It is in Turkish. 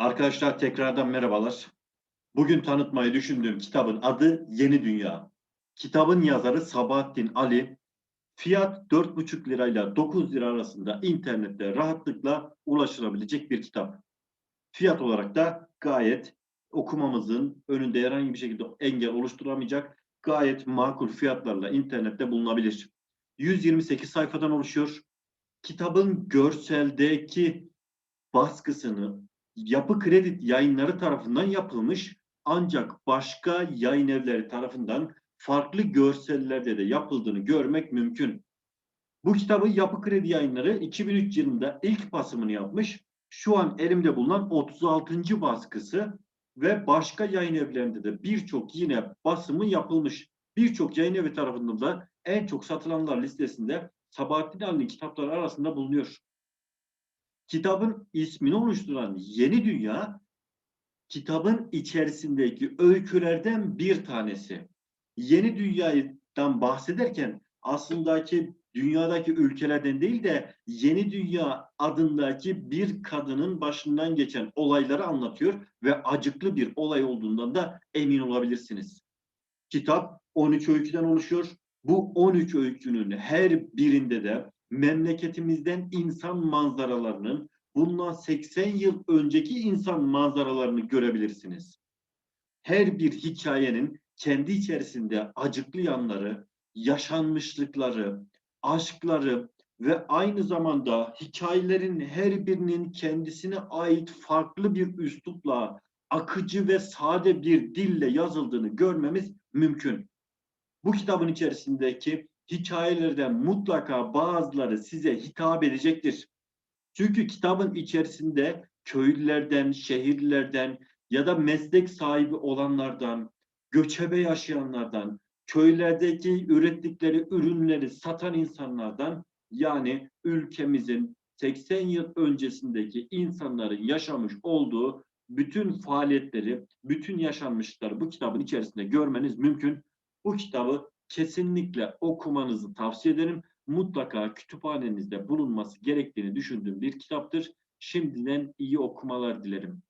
Arkadaşlar tekrardan merhabalar. Bugün tanıtmayı düşündüğüm kitabın adı Yeni Dünya. Kitabın yazarı Sabahattin Ali. Fiyat 4,5 lirayla 9 lira arasında internette rahatlıkla ulaşılabilecek bir kitap. Fiyat olarak da gayet okumamızın önünde herhangi bir şekilde engel oluşturamayacak gayet makul fiyatlarla internette bulunabilir. 128 sayfadan oluşuyor. Kitabın görseldeki baskısını Yapı Kredi Yayınları tarafından yapılmış ancak başka yayın evleri tarafından farklı görsellerde de yapıldığını görmek mümkün. Bu kitabı Yapı Kredi Yayınları 2003 yılında ilk basımını yapmış. Şu an elimde bulunan 36. baskısı ve başka yayın evlerinde de birçok yine basımı yapılmış. Birçok yayın evi tarafından da en çok satılanlar listesinde Sabahattin Ali'nin kitapları arasında bulunuyor. Kitabın ismini oluşturan Yeni Dünya, kitabın içerisindeki öykülerden bir tanesi. Yeni Dünya'dan bahsederken aslındaki dünyadaki ülkelerden değil de Yeni Dünya adındaki bir kadının başından geçen olayları anlatıyor ve acıklı bir olay olduğundan da emin olabilirsiniz. Kitap 13 öyküden oluşuyor. Bu 13 öykünün her birinde de memleketimizden insan manzaralarının bundan 80 yıl önceki insan manzaralarını görebilirsiniz. Her bir hikayenin kendi içerisinde acıklı yanları, yaşanmışlıkları, aşkları ve aynı zamanda hikayelerin her birinin kendisine ait farklı bir üslupla, akıcı ve sade bir dille yazıldığını görmemiz mümkün. Bu kitabın içerisindeki hikayelerden mutlaka bazıları size hitap edecektir. Çünkü kitabın içerisinde köylülerden, şehirlilerden ya da meslek sahibi olanlardan, göçebe yaşayanlardan, köylerdeki ürettikleri ürünleri satan insanlardan yani ülkemizin 80 yıl öncesindeki insanların yaşamış olduğu bütün faaliyetleri, bütün yaşanmışlıkları bu kitabın içerisinde görmeniz mümkün. Bu kitabı kesinlikle okumanızı tavsiye ederim. Mutlaka kütüphanenizde bulunması gerektiğini düşündüğüm bir kitaptır. Şimdiden iyi okumalar dilerim.